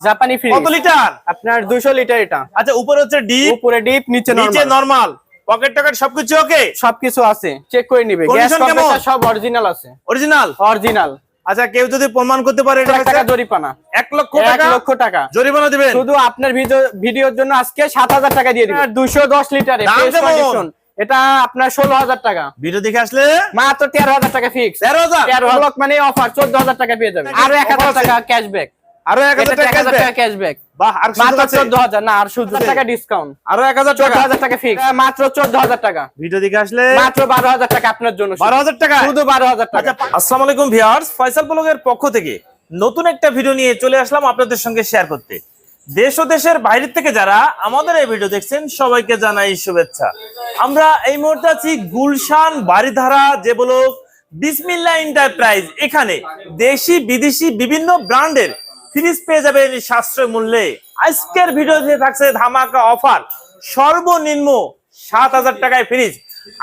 জাপানি ফ্রিজ। কত লিটার? আপনার 200 লিটার এটা। আচ্ছা উপরে হচ্ছে ডিপ উপরে ডিপ নিচে নরমাল নিচে নরমাল পকেট টকেট সবকিছু ওকে? সবকিছু আছে চেক করে নিবে। গ্যাস কম্প্রেসার সব অরিজিনাল আছে। অরিজিনাল অরিজিনাল আচ্ছা কেউ যদি প্রমাণ করতে পারে এটা টাকা জরিপানা এক লক্ষ এক টাকা লক্ষ টাকা। জরিমানা দিবেন? শুধু আপনার ভিডিও ভিডিওর জন্য আজকে সাত হাজার টাকা দিয়ে দিবেন। দুশো দশ লিটারে এটা আপনার ষোলো হাজার টাকা। ভিডিও দেখে আসলে? মাত্র তেরো হাজার টাকা ফিক্স তেরো হাজার? তেরো ব্লক মানে অফার চোদ্দ হাজার টাকা পেয়ে যাবে আর এক হাজার Offer আছে? টাকা ক্যাশব্যাক আরও এক হাজার টাকা cashback। ক্যাশব্যাক বাহ আর সুযোগ মাত্র আছে? চোদ্দ হাজার না আর শুধু টাকা ডিসকাউন্ট আরও এক হাজার টাকা হাজার টাকা। ফিক্স মাত্র চোদ্দ হাজার টাকা। ভিডিও দেখে আসলে মাত্র বারো হাজার টাকা আপনার জন্য শুধু। বারো হাজার টাকা? শুধু বারো হাজার টাকা। আচ্ছা আসসালামু আলাইকুম ভিউয়ার্স ফয়সাল ব্লগের পক্ষ থেকে নতুন একটা ভিডিও নিয়ে চলে আসলাম আপনাদের সঙ্গে শেয়ার করতে। দেশ ও দেশের বাইরে থেকে যারা আমাদের এই ভিডিও দেখছেন সবাইকে জানাই শুভেচ্ছা। আমরা এই মুহূর্তে আছি গুলশান বাড়িধারা যে বলো বিসমিল্লা এন্টারপ্রাইজ এখানে দেশি বিদেশি বিভিন্ন ব্র্যান্ডের ফ্রিজ পেয়ে যাবেন সাশ্রয় মূল্যে। আজকের ভিডিওতে থাকছে ধামাকা অফার সর্বনিম্ন সাত হাজার টাকায় ফ্রিজ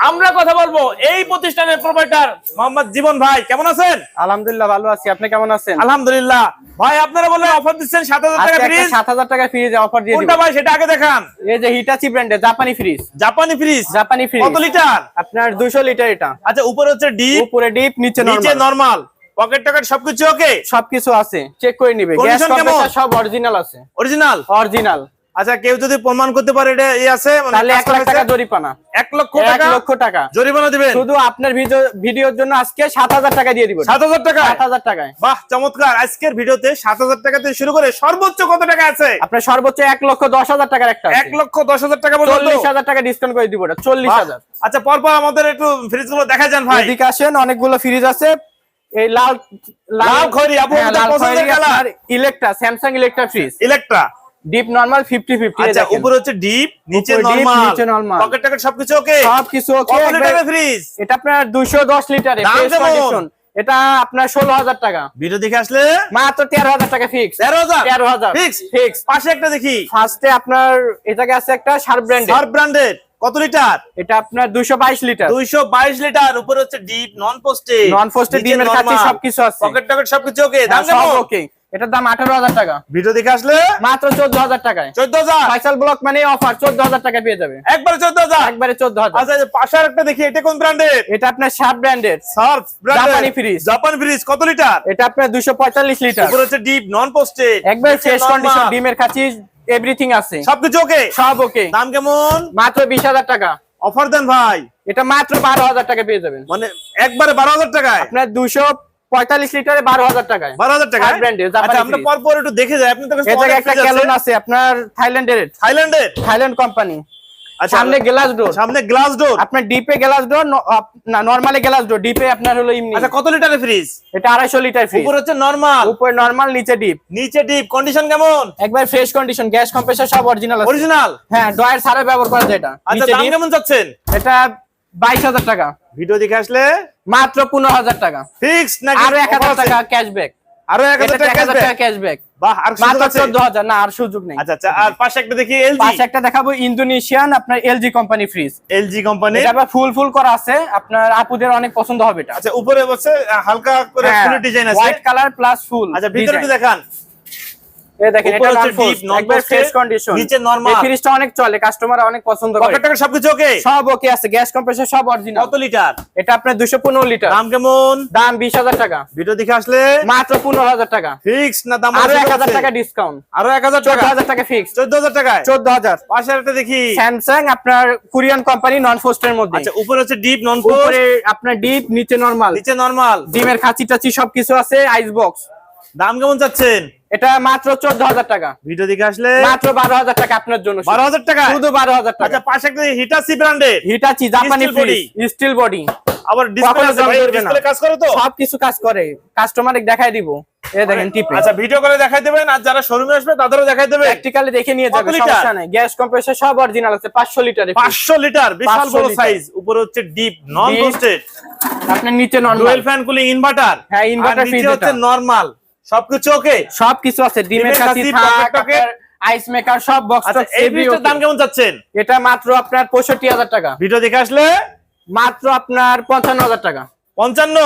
আমরা কথা বলব এই প্রতিষ্ঠানের প্রোভাইডার মোহাম্মদ জীবন ভাই কেমন আছেন? আলহামদুলিল্লাহ ভালো আছি। আপনি কেমন আছেন? আলহামদুলিল্লাহ। ভাই আপনারা বললেন অফার দিচ্ছেন সাত হাজার টাকা ফ্রিজ সাত হাজার টাকা ফ্রিজ অফার দিয়ে কোনটা ভাই সেটা আগে দেখান। এই যে হিটাচি ব্র্যান্ডের জাপানি ফ্রিজ জাপানি ফ্রিজ জাপানি ফ্রিজ কত লিটার আপনার দুশো লিটার এটা। আচ্ছা উপরে হচ্ছে ডিপ উপরে ডিপ নিচে নিচে নরমাল নরমাল পকেট টকেট সবকিছু ওকে? সবকিছু আছে। চেক করে নিবে। গ্যাস কম্প্রেসার সব অরিজিনাল আছে। অরিজিনাল অরিজিনাল আচ্ছা কেউ যদি প্রমাণ করতে পারে এটা এই আছে মানে তাহলে এক কাজ লাখ টাকা জরিপানা এক লক্ষ এক টাকা লক্ষ টাকা। জরিমানা দিবেন? শুধু আপনার ভিডিও ভিডিওর জন্য আজকে সাত হাজার টাকা দিয়ে দিব। সাত হাজার টাকা সাত হাজার টাকায়। বাহ চমৎকার। আজকের ভিডিওতে সাত হাজার টাকা থেকে শুরু করে সর্বোচ্চ কত টাকা আছে? আপনার সর্বোচ্চ এক লক্ষ দশ হাজার টাকার একটা এক লক্ষ দশ হাজার টাকা পর্যন্ত? চল্লিশ হাজার টাকা ডিসকাউন্ট করে দিব এটা চল্লিশ বাহ। হাজার। আচ্ছা পরপর আমাদের একটু ফ্রিজগুলো দেখা যান ভাই। এদিকে আসেন অনেকগুলো ফ্রিজ আছে। এই লাল লাল খয়েরি, আপু, হ্যাঁ, পছন্দের colour। Electra Samsung Electra fridge Electra deep normal fifty fifty আচ্ছা উপরে হচ্ছে ডিপ নিচে নরমাল নিচে normal। পকেট টকেট সবকিছু ওকে সবকিছু ওকে কত লিটারের ফ্রিজ এটা আপনার দুশো দশ লিটারে দাম fresh কেমন? condition। এটা আপনার ষোলো হাজার টাকা। ভিডিও দেখে আসলে? মাত্র তেরো হাজার টাকা ফিক্স তেরো হাজার? তেরো হাজার। ফিক্স ফিক্স পাশে একটা দেখি। ফার্স্টে আপনার এটাকে আছে একটা শার্প ব্র্যান্ড সার ব্র্যান্ডেড কত লিটার? এটা আপনার দুশো বাইশ লিটার। দুইশো বাইশ লিটার উপরে হচ্ছে ডিপ নন পোস্টে নন পোস্টে ডিমের কাছে সবকিছু আছে। পকেট টকেট সবকিছু ওকে দাম হ্যাঁ, সব ওকে এটার দাম আঠারো হাজার টাকা। ভিডিও দেখে আসলে? মাত্র চোদ্দ হাজার টাকায়। চোদ্দ হাজার? ফাইসাল ব্লক মানে অফার চোদ্দ হাজার টাকা পেয়ে যাবে। একবারে চোদ্দ হাজার? একবারে চোদ্দ হাজার। আচ্ছা এই যে পাশে আর একটা দেখি এটা কোন ব্র্যান্ডের এটা আপনার শার্প ব্র্যান্ডের সার্ফ জাপানি fridge। জাপান ফ্রিজ কত লিটার? এটা আপনার দুশো পঁয়তাল্লিশ লিটার। উপরে হচ্ছে ডিপ নন পোস্টে একবার ফ্রেশ কন্ডিশন ডিমের কাছে এভরিথিং আছে। সবকিছু ওকে সব ওকে দাম কেমন? মাত্র বিশ হাজার টাকা। অফার দেন ভাই। এটা মাত্র বারো হাজার টাকা পেয়ে যাবেন। মানে একবারে বারো হাজার টাকায়? আপনার দুশো পঁয়তাল্লিশ লিটারে বারো হাজার টাকায়। বারো হাজার টাকা আচ্ছা আমরা পরপর একটু দেখে যাই। আপনি তো একটা ক্যালন আছে। আপনার থাইল্যান্ডের থাইল্যান্ডের থাইল্যান্ড কোম্পানি সামনে গ্লাস ডোর সামনে গ্লাস ডোর আপনার ডিপে গ্লাস ডোর না নরমালি গ্লাস ডোর ডিপে আপনার হলো ইমনি আচ্ছা কত লিটারের ফ্রিজ এটা আড়াইশো লিটার ফ্রিজ উপরে হচ্ছে নরমাল উপরে নরমাল নিচে ডিপ নিচে ডিপ কন্ডিশন কেমন? একবার ফ্রেশ কন্ডিশন গ্যাস কম্প্রেসার সব অরিজিনাল আছে। অরিজিনাল হ্যাঁ ড্রয়ার সারা ব্যবহার করা যায় এটা। আচ্ছা দাম কেমন চাচ্ছেন? এটা বাইশ হাজার টাকা। ভিডিও দেখে আসলে? মাত্র পনেরো হাজার টাকা। ফিক্স নাকি আরও এক offer হাজার আছে? টাকা ক্যাশব্যাক আরও এক হাজার এটা এক টাকা? ক্যাশব্যাক সুযোগ না আর নেই। আচ্ছা আচ্ছা আর পাশে একটা দেখি এলজি পাশে একটা দেখাবো ইন্দোনেশিয়ান আপনার LG company fridge LG company এটা ফুল ফুল করা আছে। আপনার আপুদের অনেক পছন্দ হবে এটা। আচ্ছা উপরে বসে হালকা করে ফুল ডিজাইন আছে। হোয়াইট কালার প্লাস ফুল আচ্ছা ভিতরে দেখান। এই দেখেন উপরে এটা হচ্ছে non deep, frost, non একবার ফ্রেশ কন্ডিশন নিচে normal। এই ফ্রিজটা অনেক চলে কাস্টমার অনেক পছন্দ করে। পকেট টাকা সবকিছু ওকে সব ওকে আছে গ্যাস কম্প্রেসার সব অরিজিনাল কত লিটার এটা আপনার 215 লিটার দাম কেমন? দাম 20000 টাকা। ভিডিও দেখে আসলে? মাত্র 15000 টাকা। ফিক্স না দাম আরও সুযোগ 1000 টাকা ডিসকাউন্ট আরও এক হাজার টাকা? 14000 টাকা ফিক্স চোদ্দ হাজার টাকায়? 14000 পাশে একটা দেখি। স্যামসাং আপনার কোরিয়ান কোম্পানি নন ফোস্টের মধ্যে। আচ্ছা উপরে হচ্ছে ডিপ নন উপরে আপনার ডিপ নিচে নরমাল নিচে নরমাল ডিমের খাঁচি টাচি সবকিছু আছে আইস বক্স দাম কেমন চাচ্ছেন? এটা মাত্র 14000 টাকা। ভিডিও দেখে আসলে মাত্র 12000 টাকা আপনার জন্য বারো হাজার টাকা? শুধু 12000 টাকা। আচ্ছা পাশে হিটাসি ব্র্যান্ডের হিটাচি জাপানি। ফ্রিজ স্টিল বডি আবার। ডিসপ্লে কাজ করে তো? সবকিছু কাজ করে। কাস্টমারে দেখাই দিব। দেখেন টিপে আচ্ছা ভিডিও করে দেখাই দেবেন আর যারা শোরুমে আসবে তাদেরও দেখাই দেবে প্র্যাকটিক্যালি দেখে নিয়ে যাবে সমস্যা নাই। গ্যাস কম্প্রেসার সব অরিজিনাল আছে 500 লিটারে পাঁচশো লিটার বিশাল বড় লিটার। সাইজ উপরে হচ্ছে ডিপ নন আপনার নিচে dual normal fan cooling inverter হ্যাঁ, নিচে হচ্ছে। নরমাল সবকিছু ওকে সবকিছু আছে ডিমের কাছে। আইস মেকার সব বক্স আচ্ছা এই ভিডিওর দাম কেমন যাচ্ছেন এটা মাত্র আপনার 65000 টাকা। ভিডিও দেখে আসলে? মাত্র আপনার 55000 টাকা। পঞ্চান্ন?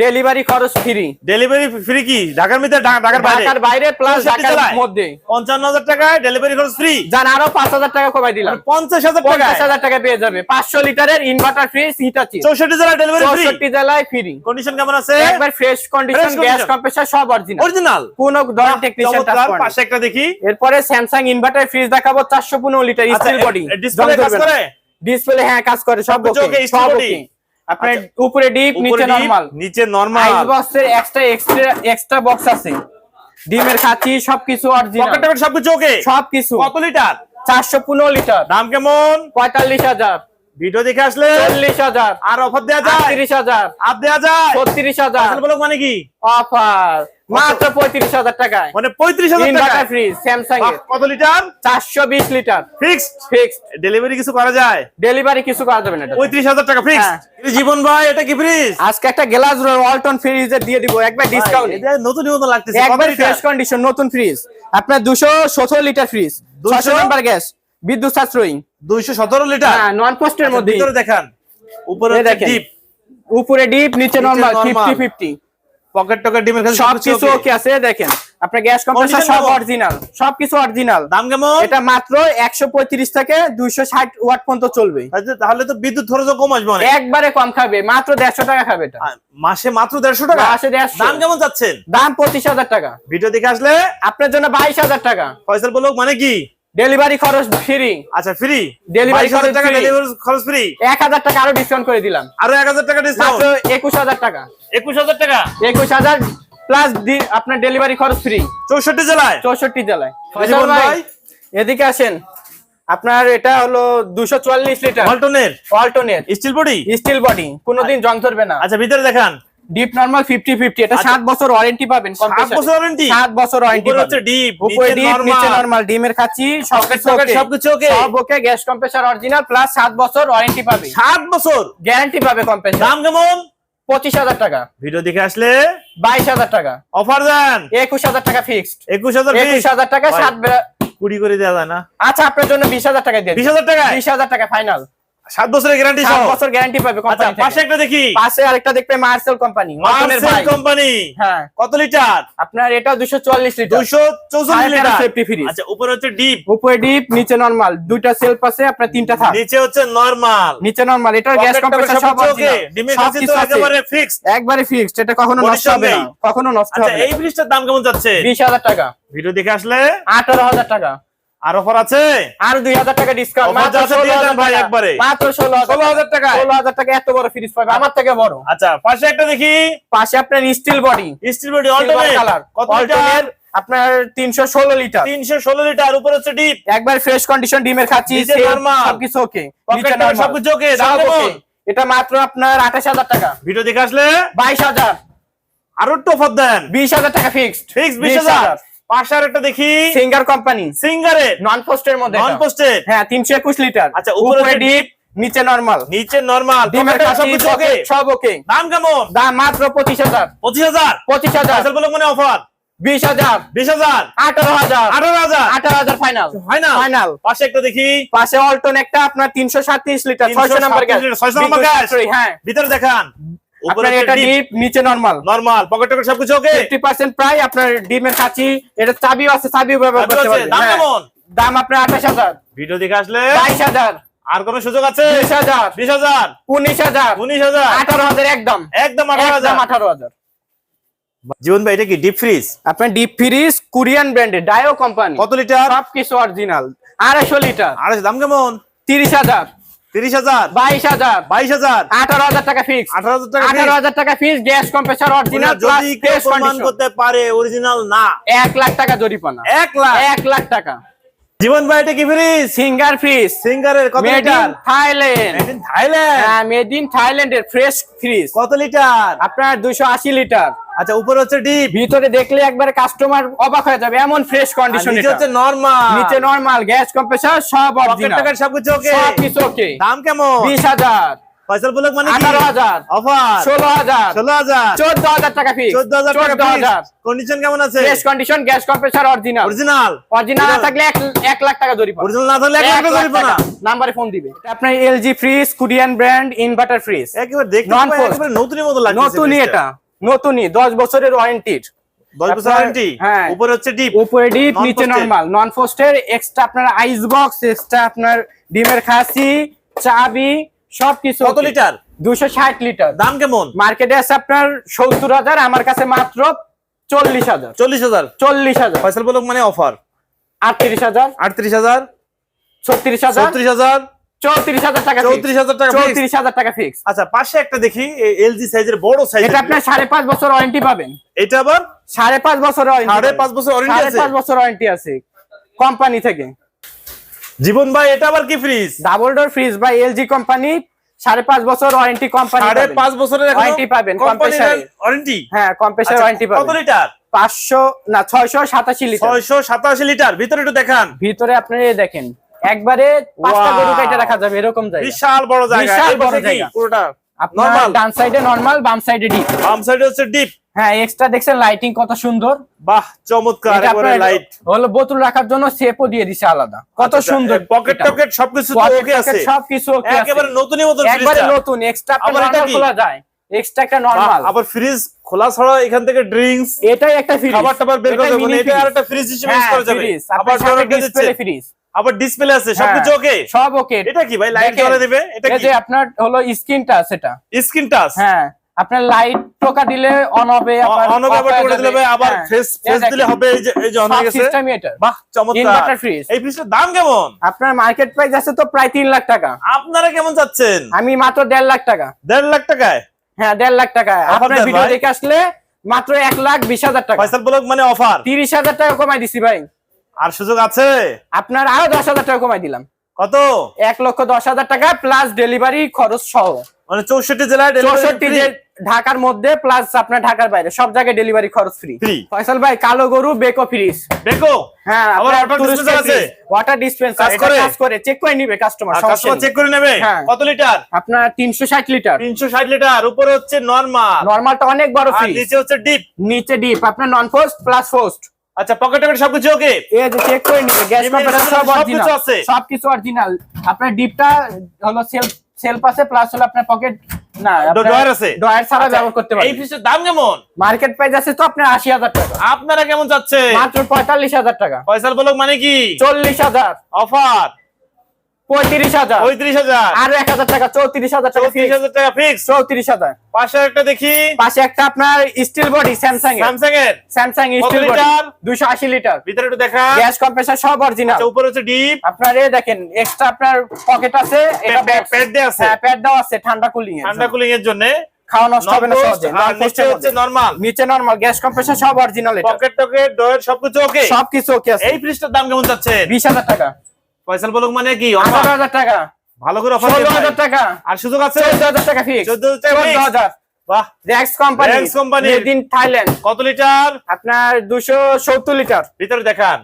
ডেলিভারি খরচ ফ্রি ডেলিভারি ফ্রি কি? ঢাকার মধ্যে ঢাকার বাইরে? ঢাকার বাইরে প্লাস ঢাকার মধ্যে। পঞ্চান্ন হাজার টাকায় ডেলিভারি খরচ ফ্রি যান আরও পাঁচ হাজার টাকা কমাই দিলাম। পঞ্চাশ হাজার পঞ্চাশ টাকা হাজার টাকা পেয়ে যাবে। পাঁচশো লিটারের ইনভার্টার ফ্রিজ হিটাচি চৌষট্টি জেলায় ডেলিভারি ফ্রি চৌষট্টি জেলায় ফ্রি কন্ডিশন কেমন আছে? একবার ফ্রেশ কন্ডিশন গ্যাস। কম্প্রেসার সব অরিজিনাল অরিজিনাল কোন ধরনের টেকনিশিয়ান টাচ পাশে একটা দেখি। এরপরে স্যামসাং ইনভার্টার ফ্রিজ দেখাবো চারশো পনেরো লিটার স্টিল বডি ডিসপ্লে কাজ করে? ডিসপ্লে হ্যাঁ কাজ করে সব ওকে সব ওকে আপনার আচ্ছা। উপরে ডিপ নিচে নরমাল নিচে আইস নরমাল বক্সের এক্সট্রা এক্সট্রা এক্সট্রা বক্স আছে। ডিমের খাঁচি সবকিছু অরিজিনাল পকেট সবকিছু ওকে সবকিছু। কত লিটার চারশো পনেরো লিটার দাম কেমন? পঁয়তাল্লিশ হাজার। ভিডিও দেখে আসলে চল্লিশ হাজার। আর অফার দেওয়া যায়? আটত্রিশ হাজার। আর দেওয়া যায়? ছত্রিশ হাজার। মানে কি? অফার মাত্র পঁয়ত্রিশ হাজার টাকায়। মানে পঁয়ত্রিশ হাজার টাকা ফ্রিজ স্যামসাং কত লিটার? চারশো বিশ লিটার। ফিক্সড ফিক্সড ডেলিভারি কিছু করা যায়? ডেলিভারি কিছু করা যাবে না পঁয়ত্রিশ হাজার টাকা ফিক্সড হ্যাঁ। জীবন ভাই এটা কি ফ্রিজ আজকে একটা গ্লাস ওয়ালটন ফ্রিজে দিয়ে দিব একবার ডিসকাউন্ট নতুন নতুন লাগতেছে একবার ফ্রেশ কন্ডিশন নতুন ফ্রিজ আপনার দুশো সতেরো লিটার ফ্রিজ 200 ছশো নাম্বার গ্যাস বিদ্যুৎ সাশ্রয়ী। দুইশো সতেরো লিটার? হ্যাঁ নন পোস্টের মধ্যে ভিতরে দেখান। উপরে। ডিপ উপরে ডিপ নিচে নরমাল। ফিফটি ফিফটি পকেট টকেট ডিমের কাছে সব ওকে আছে দেখেন আপনার গ্যাস কম্প্রেসার সব অরিজিনাল সব অরিজিনাল দাম কেমন? এটা মাত্র একশো পঁয়ত্রিশ থেকে দুইশো ষাট ওয়াট পর্যন্ত চলবে। আচ্ছা, তাহলে তো বিদ্যুৎ খরচ কম আসবে অনেক। একবারে কম খাবে মাত্র দেড়শো টাকা খাবে এটা। মাসে মাত্র দেড়শো টাকা? মাসে 150 দাম কেমন যাচ্ছেন দাম পঁচিশ হাজার টাকা। ভিডিও দেখে আসলে? আপনার জন্য বাইশ হাজার টাকা। ফয়সাল বলুক মানে কি? ডেলিভারি খরচ ফ্রি আচ্ছা ফ্রি ডেলিভারি খরচ টাকা ডেলিভারি খরচ ফ্রি এক হাজার টাকা আরও ডিসকাউন্ট করে দিলাম। আরও এক হাজার টাকা ডিসকাউন্ট একুশ হাজার টাকা। একুশ হাজার টাকা? একুশ হাজার প্লাস আপনার ডেলিভারি খরচ ফ্রি চৌষট্টি জেলায়? চৌষট্টি জেলায়। জীবন ফয়সাল ভাই। এদিকে আসেন। আপনার এটা হলো দুশো চুয়াল্লিশ litre অল্টনের alternate steel body steel body কোনোদিন জং ধরবে না। আচ্ছা ভিতরে দেখান। ডিপ নরমাল ফিফটি ফিফটি এটা আচ্ছা। সাত বছর ওয়ারেন্টি পাবেন সাত compressor এ। বছর warranty? সাত বছর ওয়ারেন্টি উপরে হচ্ছে deep, উপরে ডিপ নিচে নরমাল ডিমের খাচ্ছি সব Pocket কিছু tocket okay। সবকিছু okay? সব okay gas compressor original plus সাত বছর ওয়ারেন্টি পাবে সাত বছর? গ্যারান্টি পাবে কম্প্রেসার দাম কেমন? পঁচিশ হাজার টাকা। ভিডিও দেখে আসলে? বাইশ হাজার টাকা। অফার দেন। একুশ হাজার টাকা ফিক্সড একুশ হাজার একুশ হাজার টাকা। সাত কুড়ি করে দেওয়া যায় না। আচ্ছা আপনার জন্য বিশ হাজার টাকা দিয়ে বিশ হাজার টাকা বিশ হাজার টাকা ফাইনাল সাত বছরের গ্যারান্টি সহ? বছর গ্যারান্টি পাবে আচ্ছা কোম্পানি পাশে একটা দেখি। পাশে আরেকটা দেখবে মার্সেল কোম্পানি মার্সেল কোম্পানি হ্যাঁ। কত লিটার আপনার এটা দুশো চুয়াল্লিশ লিটার দুইশো চৌষট্টি লিটার সেফটি আচ্ছা উপরে হচ্ছে ডিপ উপরে ডিপ নিচে নরমাল দুইটা সেলফ আছে আপনার তিনটা থাক। নিচে হচ্ছে নরমাল নিচে নরমাল এটার গ্যাস কম্প্রেসার সব original, ডিমের কাছে তো একেবারে ফিক্সড একবারে ফিক্সড এটা কখনো নষ্ট হবে না। কখনো নষ্ট আচ্ছা এই ফ্রিজটার দাম কেমন যাচ্ছে? বিশ হাজার টাকা। ভিডিও দেখে আসলে? আঠারো হাজার টাকা। আর অফার আছে? আর দুই হাজার টাকা ডিসকাউন্ট ভাই একবারে। মাত্র ষোলো ষোলো হাজার টাকা। ষোলো হাজার টাকা এত বড় ফ্রিজ পাবে আমার থেকে বড়। আচ্ছা পাশে একটা দেখি। পাশে আপনার steel body steel body alternate colour কত লিটার আপনার তিনশো ষোলো লিটার তিনশো ষোলো লিটার উপরে হচ্ছে ডিপ একবার ফ্রেশ কন্ডিশন ডিমের খাচ্ছি। সবকিছু ওকে সবকিছু কেমন? এটা মাত্র আপনার আঠাশ হাজার টাকা। ভিডিও দেখে আসলে? বাইশ হাজার। আরও একটু অফার দেন। বিশ হাজার টাকা ফিক্সড ফিক্স বিশ হাজার। পাশে একটা দেখি। সিঙ্গার কোম্পানি সিঙ্গারের নন পোস্টের মধ্যে নন এটা। হ্যাঁ লিটার আচ্ছা, উপরে উপরে ডিপ নিচে নরমাল নিচে নরমাল সব ওকে দাম কেমন? দাম মাত্র পঁচিশ হাজার। পঁচিশ হাজার? পঁচিশ হাজার। আসল বলে মানে অফার বিশ হাজার। বিশ হাজার? আঠারো হাজার। আঠারো হাজার? আঠারো হাজার ফাইনাল হয় না ফাইনাল পাশে একটা দেখি। পাশে অল্টন একটা আপনার তিনশো সাতত্রিশ লিটার ছয়শো নাম্বার গ্যাস। 600 number gas. হ্যাঁ। ভিতরে দেখান। আপনার এটা ডিপ নিচে নরমাল নরমাল পকেট টকেট সবকিছু ওকে ফিফটি পার্সেন্ট প্রায় আপনার ডিমের কাছি এটা চাবিও আছে চাবিও ব্যবহার করতে পারবেন। দাম হ্যাঁ। কেমন? দাম আপনার আঠাশ হাজার। ভিডিও দেখে আসলে বাইশ হাজার। আর কোন সুযোগ আছে? বিশ হাজার। বিশ হাজার। উনিশ হাজার। উনিশ হাজার। আঠারো হাজার একদম। একদম আঠারো হাজার। একদম আঠারো হাজার। জীবন ভাই এটা কি ডিপ ফ্রিজ আপনার ডিপ ফ্রিজ কোরিয়ান ব্র্যান্ডের ডায়ো কোম্পানি কত লিটার? সবকিছু অরিজিনাল আড়াইশো লিটার। আর দাম কেমন? তিরিশ হাজার। তিরিশ হাজার। বাইশ হাজার। বাইশ হাজার। আঠারো হাজার টাকা ফিক্স আঠারো হাজার টাকা আঠারো হাজার টাকা ফিক্স গ্যাস কম্প্রেসার অরিজিনাল যদি কেউ প্রমাণ করতে পারে অরিজিনাল না। এক লাখ টাকা এক লাখ। এক লাখ টাকা। জীবন ভাই এটা কি ফ্রিজ সিঙ্গার ফ্রিজ সিঙ্গারের কত লিটার থাইল্যান্ড Thailand হ্যাঁ মেড ইন থাইল্যান্ডের ফ্রেশ ফ্রিজ কত লিটার আপনার দুশো আশি লিটার আচ্ছা উপরে হচ্ছে ডিপ ভিতরে দেখলে একবার কাস্টমার অবাক হয়ে যাবে এমন ফ্রেশ কন্ডিশন নিচে হচ্ছে নরমাল নিচে নরমাল গ্যাস কম্প্রেসার সব অরিজিনাল টকেট সবকিছু ওকে সব কিছু ওকে দাম কেমন? বিশ হাজার। ফয়সাল বলক মানে কি? আঠারো হাজার। অফার ষোলো হাজার। ষোলো হাজার। চোদ্দ হাজার টাকা ফিক্স চোদ্দ হাজার টাকা কন্ডিশন কেমন আছে? Fresh condition gas compressor original original original না থাকলে এক এক লাখ টাকা জরিপানা অরিজিনাল না থাকলে এক এক টাকা লাখ জরিপ না নাম্বারে ফোন দিবে। এটা আপনার LG fridge Korean brand inverter fridge একেবারে দেখতে। নতুনের মতো লাগছে নতুনই এটা। নতুনই দশ বছরের ওয়ারেন্টির দশ বছর ওয়ারেন্টি হ্যাঁ। উপরে হচ্ছে ডিপ উপরে ডিপ নিচে। নরমাল নন পোস্টের এক্সট্রা আপনার আইস বক্স এক্সট্রা আপনার ডিমের খাসি চাবি সবকিছু কত লিটার? দুশো ষাট লিটার। দাম কেমন? মার্কেটে আছে আপনার সত্তর হাজার আমার কাছে মাত্র চল্লিশ হাজার। চল্লিশ হাজার? চল্লিশ হাজার। ফয়সাল বলক মানে অফার। আটত্রিশ হাজার। আটত্রিশ হাজার? ছত্রিশ হাজার। চৌত্রিশ হাজার? চৌত্রিশ হাজার টাকা চৌত্রিশ হাজার টাকা চৌত্রিশ হাজার টাকা ফিক্স আচ্ছা পাশে একটা দেখি এলজি সাইজের বড় সাইজ এটা আপনার সাড়ে পাঁচ বছর ওয়ারেন্টি পাবেন। এটা আবার? সাড়ে পাঁচ বছর সাড়ে পাঁচ বছর সাড়ে পাঁচ বছর ওয়ারেন্টি আছে কোম্পানি থেকে। জীবন ভাই এটা আবার কি fridge double door fridge by LG company সাড়ে পাঁচ বছর ওয়ারেন্টি কোম্পানি সাড়ে পাঁচ বছরের Warranty পাবেন। ওয়ারেন্টি হ্যাঁ কম্প্রেসার ওয়ারেন্টি আচ্ছা, কত পাবেন। লিটার পাঁচশো না ছয়শো সাতাশি লিটার ছয়শো সাতাশি লিটার ভিতরে একটু দেখান। ভিতরে আপনি দেখেন। একবারে পাঁচটা! গরু কাইটা রাখা যাবে এরকম জায়গা। বিশাল বড় জায়গা বিশাল বড় কি? জায়গা। পুরোটা আপনার ডান সাইডে নরমাল বাম সাইডে ডিপ বাম সাইডে হচ্ছে ডিপ হ্যাঁ এক্সট্রা দেখছেন লাইটিং কত সুন্দর। বাহ চমৎকার একবারে লাইট হলো বোতল রাখার জন্য সেপও দিয়ে দিছে আলাদা। কত সুন্দর পকেট টকেট সবকিছু তো ওকে আছে। সবকিছু ওকে একেবারে নতুনই মতন একবারে নতুন এক্সট্রা এটা খোলা যায়। এক্সট্রা একটা নরমাল আবার ফ্রিজ খোলা ছাড়া এখান থেকে ড্রিঙ্কস এটাই একটা ফ্রিজ খাবার টাবার বের করে এটা আর একটা ফ্রিজ হিসেবে ইউজ করা যাবে। আবার ডিসপ্লে ফ্রিজ আবার ডিসপ্লে আছে সবকিছু ওকে সব ওকে এটা কি ভাই লাইট জ্বলে দেবে? এটা কি? যে আপনার হলো স্ক্রিনটা সেটা স্ক্রিন টাচ হ্যাঁ আপনার লাইট টোকা দিলে অন হবে আবার অন হয়ে দিলে আবার হ্যাঁ, ফেস ফেস দিলে হবে এই যে এই যে অন হয়ে গেছে। সিস্টেম এটা। বাহ চমৎকার। ইনভার্টার ফ্রিজ এই ফ্রিজটার দাম কেমন? আপনার মার্কেট প্রাইস আছে তো প্রায় তিন লাখ টাকা। আপনারা কেমন যাচ্ছেন আমি মাত্র দেড় লাখ টাকা। দেড় লাখ টাকায়? হ্যাঁ দেড় লাখ টাকা। Offer আপনার ভিডিও দেখে আসলে মাত্র এক লাখ বিশ হাজার টাকা। ফয়সাল ব্লগ মানে অফার তিরিশ হাজার টাকা কমাই দিছি ভাই। আর সুযোগ আছে? আপনার আরও দশ হাজার টাকা কমাই দিলাম। কত? এক লক্ষ দশ হাজার টাকা প্লাস ডেলিভারি খরচ সহ। মানে চৌষট্টি জেলায় চৌষট্টি ঢাকার মধ্যে প্লাস আপনার ঢাকার বাইরে সব জায়গায় ডেলিভারি খরচ ফ্রি ফয়সাল ভাই কালো গরু বেকো ফ্রিজ দেখো হ্যাঁ আবার? ওয়াটার ডিসপেন্সার কাজ করে? চেক করে নিবে কাস্টমার কাস্টমার চেক করে নেবে। কত লিটার আপনার তিনশো ষাট লিটার তিনশো ষাট লিটার উপরে হচ্ছে নর্মাল নর্মালটা অনেক বড় আর নিচে হচ্ছে ডিপ নিচে ডিপ আপনার নন পোস্ট প্লাস পোস্ট আচ্ছা পকেট টকেট সবকিছু ওকে এই যে চেক করে নিবে গ্যাস কম্পিউটার সব অরিজিনাল আছে? সবকিছু অরিজিনাল আপনার ডিপটা হলো সেলফ সেলফ আছে প্লাস হলো আপনার পকেট না ডয়ার আছে? ডয়ার ছাড়া আচ্ছা, ব্যবহার করতে এই ফিসের দাম কেমন? মার্কেট প্রাইস আছে তো আপনার আশি হাজার টাকা। আপনারা কেমন যাচ্ছে মাত্র পঁয়তাল্লিশ হাজার টাকা। পয়সা বলক মানে কি? চল্লিশ হাজার। অফার পঁয়ত্রিশ হাজার। পঁয়ত্রিশ হাজার। আরও এক হাজার টাকা চৌত্রিশ হাজার টাকা চৌত্রিশ হাজার টাকা ফিক্স চৌত্রিশ হাজার। পাশে একটা দেখি। পাশে একটা আপনার স্টিল বডি স্যামসাং স্যামসাং এর স্যামসাং স্টিল লিটার? দুশো আশি লিটার ভিতরে একটু দেখা। গ্যাস কম্প্রেসার সব অরিজিনাল আচ্ছা, উপরে হচ্ছে ডিপ আপনার দেখেন এক্সট্রা আপনার পকেট আছে এটা প্যাড- দেয়া আছে। হ্যাঁ প্যাড দেওয়া আছে ঠান্ডা কুলিং ঠান্ডা কুলিং এর জন্য। খাওয়া নষ্ট হবে না সহজে। নিচে হচ্ছে নরমাল নিচে নরমাল গ্যাস কম্প্রেসার সব অরিজিনাল এটা। পকেট টকেট ডয়ের সবকিছু ওকে সবকিছু ওকে আছে। এই ফ্রিজটার দাম কেমন যাচ্ছে? বিশ হাজার টাকা। ফয়সাল ব্লগ মানে কি? আঠারো? হাজার টাকা। ভালো করে অফার ষোলো হাজার টাকা। আর সুযোগ আছে? চোদ্দ হাজার টাকা ফিক্স 14,000 চোদ্দ হাজার। বাহ। র্যাক্স কোম্পানি। মেড ইন থাইল্যান্ড কত লিটার আপনার দুশো সত্তর লিটার ভিতরে দেখান।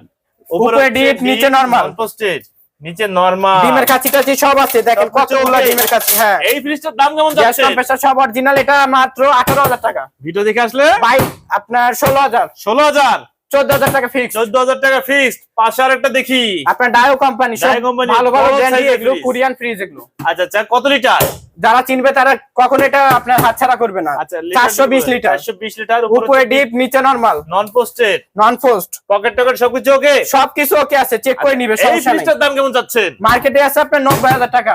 উপরে নিচে normal। পোস্টেড নিচে নরমাল ডিমের কাছি টাছি সব আছে। দেখেন কতগুলো ডিমের কাছি হ্যাঁ। এই ফ্রিজটার দাম কেমন গ্যাস যাচ্ছে? কম্প্রেসার সব অরিজিনাল এটা মাত্র আঠারো হাজার টাকা। ভিডিও দেখে আসলে? বাইক আপনার ষোলো হাজার? ষোলো হাজার চোদ্দ হাজার টাকা ফিক্স চোদ্দ হাজার টাকা পাশে একটা দেখি। আপনার ডায়ো কোম্পানি সব Dio ভালো ভালো ব্র্যান্ড এগুলো কোরিয়ান ফ্রিজ এগুলো। আচ্ছা আচ্ছা কত লিটার? যারা চিনবে তারা কখন এটা আপনার হাতছাড়া করবে না। আচ্ছা চারশো বিশ লিটার। উপরে ডিপ নিচে normal non frosted non frost pocket টকেট সবকিছু ওকে সবকিছু ওকে আছে চেক করে নিবে এই ফ্রিজটার দাম কেমন যাচ্ছেন মার্কেটে আছে আপনার নব্বই হাজার টাকা।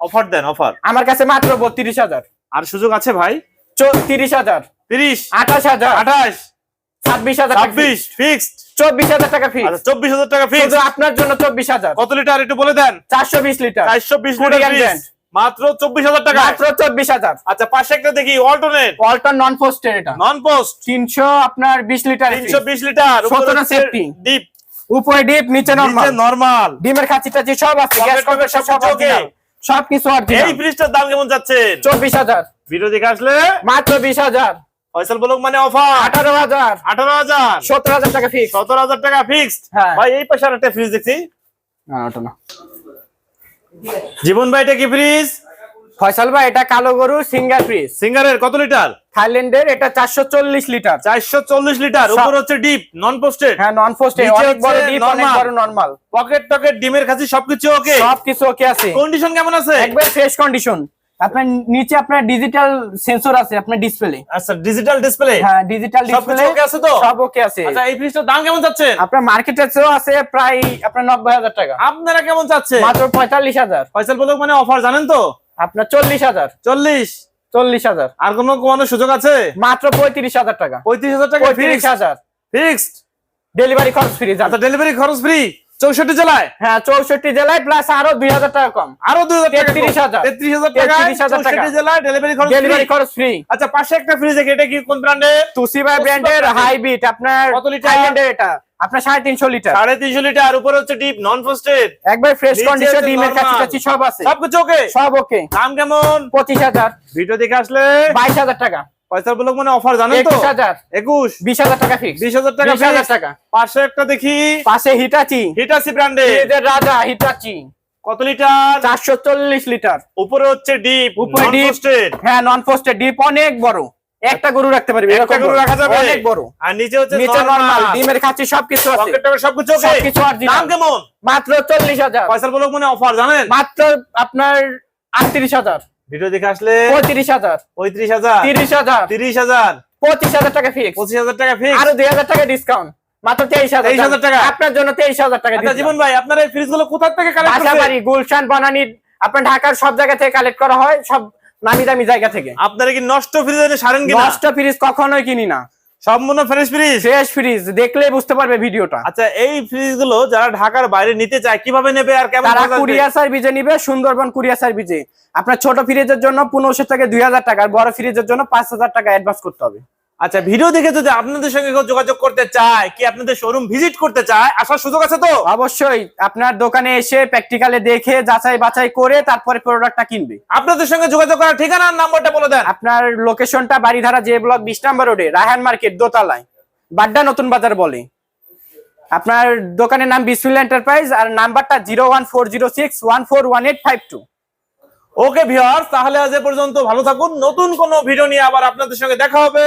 অফার দেন অফার আমার কাছে মাত্র বত্রিশ হাজার। আর সুযোগ আছে ভাই? তিরিশ হাজার। তিরিশ? আঠাশ হাজার। আঠাশ? ছাব্বিশ হাজার ছাব্বিশ ফিক্সড চব্বিশ হাজার টাকা ফিক্স আচ্ছা চব্বিশ হাজার টাকা শুধু আপনার জন্য চব্বিশ হাজার। কত লিটার একটু বলে দেন। চারশো বিশ লিটার। চারশো বিশ লিটার Korean fridge। brand। মাত্র চব্বিশ হাজার টাকা। মাত্র চব্বিশ হাজার। আচ্ছা পাশে একটা দেখি অল্টারনেট ওয়ালটন নন পোস্টের এটা। নন পোস্ট তিনশো আপনার বিশ লিটার তিনশো বিশ লিটার। 17 safety। ডিপ উপরে ডিপ নিচে নরমাল নরমাল ডিমের খাঁচি টাচি সব আছে। গ্যাস সব সবকিছু সবকিছু এই ফ্রিজটার দাম কেমন যাচ্ছে? চব্বিশ হাজার। ভিডিও দেখে আসলে? মাত্র বিশ হাজার। ফয়সাল ব্লক মানে অফার। আঠারো হাজার। আঠারো হাজার। সত্তর হাজার টাকা ফিক্স সতেরো হাজার টাকা ফিক্সড হ্যাঁ। ভাই এই পাশে একটা ফ্রিজ দেখছি। না ওটা না। জীবন ভাই এটা কি ফ্রিজ ফয়সাল ভাই এটা কালো গরু সিঙ্গার ফ্রিজ সিঙ্গারের কত লিটার? থাইল্যান্ডের এটা চারশো চল্লিশ লিটার। চারশো চল্লিশ লিটার। উপর হচ্ছে ডিপ নন পোস্টেড হ্যাঁ নন পোস্টে নিচে অনেক বড় ডিপ অনেক বড় নরমাল পকেট টকেট ডিমের খাসি সবকিছু ওকে সবকিছু ওকে আছে। কন্ডিশন কেমন আছে? একবার ফ্রেশ কন্ডিশন আপনার নিচে আপনার ডিজিটাল সেন্সর আছে আপনার ডিসপ্লে আচ্ছা ডিজিটাল ডিসপ্লে হ্যাঁ ডিজিটাল ডিসপ্লে ওকে আছে তো? সব ওকে আছে। আচ্ছা এই ফ্রিজটার দাম কেমন চাচ্ছেন? আপনার মার্কেটে চেয়েও আছে প্রায় আপনার নব্বই হাজার টাকা। আপনারা কেমন চাচ্ছেন? মাত্র পঁয়তাল্লিশ হাজার। ফয়সাল পলক মানে অফার জানেন তো? আপনার চল্লিশ হাজার। চল্লিশ? চল্লিশ হাজার। আর কোনো কমানোর সুযোগ আছে? মাত্র পঁয়ত্রিশ হাজার টাকা। পঁয়ত্রিশ হাজার টাকা পঁয়ত্রিশ হাজার। ফিক্সড ডেলিভারি খরচ ফ্রি আচ্ছা ডেলিভারি খরচ ফ্রি চৌষট্টি জেলায়? হ্যাঁ চৌষট্টি জেলায় প্লাস আরও দুই হাজার টাকা কম। আরও দুই হাজার টাকা 33,000 তেত্রিশ হাজার। টাকা 33,000 টাকা। চৌষট্টি জেলায় ডেলিভারি খরচ ডেলিভারি খরচ ফ্রি আচ্ছা পাশে একটা ফ্রিজ আছে এটা কি কোন ব্র্যান্ডের তুসিবা ব্র্যান্ডের। হাইবিট আপনার কত লিটার? এটা। আপনার সাড়ে তিনশো লিটার সাড়ে তিনশো লিটার উপরে হচ্ছে ডিপ নন ফ্রস্টেড একবার ফ্রেশ কন্ডিশন ডিমের। সব আছে। সবকিছু ওকে সব ওকে দাম কেমন? পঁচিশ হাজার। ভিডিও দেখে আসলে? বাইশ হাজার টাকা। পয়সার ব্লক মানে অফার জানেন তো? একুশ হাজার। একুশ। বিশ হাজার টাকা ফিক্স বিশ হাজার টাকা বিশ হাজার fixed। টাকা। পাশে একটা দেখি। পাশে হিটাচি হিটাসি ব্র্যান্ডের এদের রাজা হিটাচি কত লিটার? চারশো চল্লিশ লিটার। উপরে হচ্ছে ডিপ উপরে ডিপ হ্যাঁ নন পোস্টেড ডিপ অনেক বড়। একটা গরু রাখতে পারবি একটা গরু রাখা যাবে? অনেক বড়। আর নিচে হচ্ছে নিচে নরমাল ডিমের খাচ্ছি সবকিছু আছে। পকেট টকেট সবকিছু ওকে সবকিছু original। দাম কেমন? মাত্র চল্লিশ হাজার। পয়সার ব্লক মানে অফার জানেন? মাত্র আপনার আটত্রিশ হাজার। ভিডিও দেখে আসলে পঁয়ত্রিশ হাজার। পঁয়ত্রিশ হাজার। তিরিশ হাজার। তিরিশ হাজার। পঁচিশ হাজার টাকা ফিক্স পঁচিশ হাজার টাকা ফিক্স আরও দুই হাজার টাকা ডিসকাউন্ট মাত্র তেইশ হাজার। টাকা। আপনার জন্য তেইশ হাজার টাকা আচ্ছা জীবন ভাই আপনার এই ফ্রিজগুলো কোথা থেকে কালেক্ট করছেন গুলশান বনানী আপনার ঢাকার সব জায়গা থেকে কালেক্ট করা হয় সব নামি দামি জায়গা থেকে। আপনারা কি নষ্ট ফ্রিজ সারেন নষ্ট ফ্রিজ কখনোই কিনি না। সম্পূর্ণ ফ্রেশ ফ্রিজ ফ্রেশ ফ্রিজ দেখলেই বুঝতে পারবে ভিডিওটা। আচ্ছা এই ফ্রিজগুলো যারা ঢাকার বাইরে নিতে চায় কীভাবে নেবে আর কেমন তারা? কুরিয়ার সার্ভিসে নিবে সুন্দরবন কুরিয়ার সার্ভিসে আপনার ছোট ফ্রিজের জন্য পনেরোশো থেকে দুই হাজার টাকা আর বড় ফ্রিজের জন্য পাঁচ হাজার টাকা অ্যাডভান্স করতে হবে। আচ্ছা ভিডিও দেখে যদি আপনাদের সঙ্গে কেউ যোগাযোগ করতে চায় কি আপনাদের শোরুম ভিজিট করতে চায় আসার সুযোগ আছে তো? অবশ্যই আপনার দোকানে এসে প্র্যাকটিক্যালে দেখে যাচাই বাছাই করে তারপরে প্রোডাক্টটা কিনবে। আপনাদের সঙ্গে যোগাযোগ করার ঠিকানা আর নাম্বারটা বলে দেন। আপনার লোকেশনটা বাড়িধারা যে ব্লক বিশ নাম্বার রোডে রায়হান মার্কেট দোতলায় বাড্ডা নতুন বাজার বলে। আপনার দোকানের নাম বিসমিল্লা এন্টারপ্রাইজ আর নাম্বারটা zero one four zero six one four one eight five two okay viewers তাহলে আজ এ পর্যন্ত ভালো থাকুন। নতুন কোনো ভিডিও নিয়ে আবার আপনাদের সঙ্গে দেখা হবে।